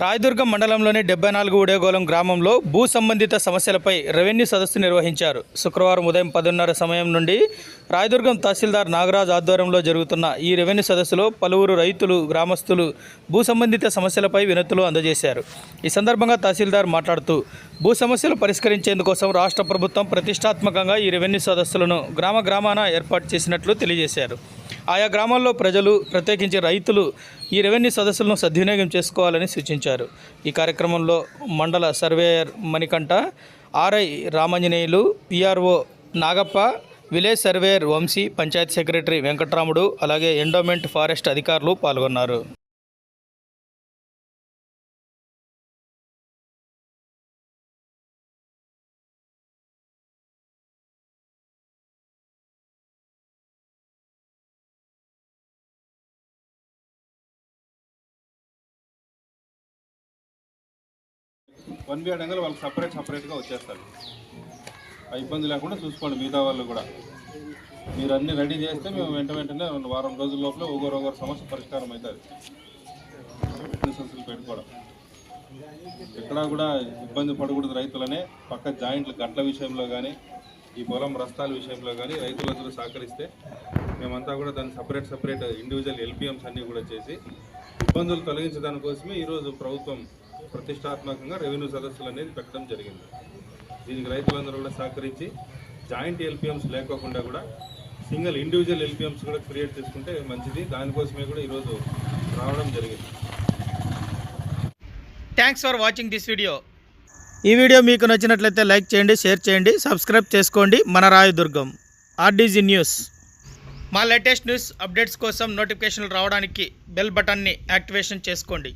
రాయదుర్గం మండలంలోని డెబ్బై నాలుగు ఉడేగోళం గ్రామంలో భూ సంబంధిత సమస్యలపై రెవెన్యూ సదస్సు నిర్వహించారు. శుక్రవారం ఉదయం పదిన్నర సమయం నుండి రాయదుర్గం తహసీల్దార్ నాగరాజ్ ఆధ్వర్యంలో జరుగుతున్న ఈ రెవెన్యూ సదస్సులో పలువురు రైతులు గ్రామస్తులు భూ సంబంధిత సమస్యలపై వినతులు అందజేశారు. ఈ సందర్భంగా తహసీల్దార్ మాట్లాడుతూ భూ సమస్యలు పరిష్కరించేందుకోసం రాష్ట్ర ప్రభుత్వం ప్రతిష్టాత్మకంగా ఈ రెవెన్యూ సదస్సులను గ్రామ గ్రామాన ఏర్పాటు చేసినట్లు తెలియజేశారు. ఆయా గ్రామాల్లో ప్రజలు ప్రత్యేకించి రైతులు ఈ రెవెన్యూ సదస్సులను సద్వినియోగం చేసుకోవాలని సూచించారు. ఈ కార్యక్రమంలో mandal surveyor Manikantha RI Ramanjaneyulu PRO Nagappa village surveyor Vamshi panchayat secretary Venkatramudu అలాగే ఎండోమెంట్ ఫారెస్ట్ అధికారులు పాల్గొన్నారు. వన్ బి అడంగా వాళ్ళకి సపరేట్ సపరేట్గా వచ్చేస్తారు. ఆ ఇబ్బంది లేకుండా చూసుకోండి మిగతా వాళ్ళు కూడా. మీరు అన్ని రెడీ చేస్తే మేము వెంట వెంటనే వారం రోజుల లోపల ఒకరు ఒకరు సమస్య పరిష్కారం అవుతుంది. పెట్టుకోవడం. ఎక్కడా కూడా ఇబ్బంది పడకూడదు రైతులనే. పక్క జాయింట్లు గట్ల విషయంలో కానీ ఈ పొలం రస్తాల విషయంలో కానీ రైతులందరూ సహకరిస్తే మేమంతా కూడా దాన్ని సపరేట్ సపరేట్ ఇండివిజువల్ ఎల్పిఎంస్ అన్నీ కూడా చేసి ఇబ్బందులు తొలగించడానికోసమే ఈరోజు ప్రభుత్వం ప్రతిష్టాత్మకంగా రెవెన్యూ సదస్సులు అనేది పెట్టడం జరిగింది. దీనికి రైతులందరూ కూడా సహకరించి జాయింట్ ఎల్పిఎంస్ లేకోకుండా కూడా సింగిల్ ఇండివిజువల్ ఎల్పిఎంస్ కూడా క్రియేట్ చేసుకుంటే మంచిది. దానికోసమే కూడా ఈరోజు రావడం జరిగింది. Thanks for watching this video ఈ వీడియో మీకు నచ్చినట్లయితే లైక్ చేయండి షేర్ చేయండి సబ్స్క్రైబ్ చేసుకోండి. మన రాయదుర్గం ఆర్డీజీ న్యూస్ మా లేటెస్ట్ న్యూస్ అప్డేట్స్ కోసం నోటిఫికేషన్లు రావడానికి బెల్ బటన్ని యాక్టివేషన్ చేసుకోండి.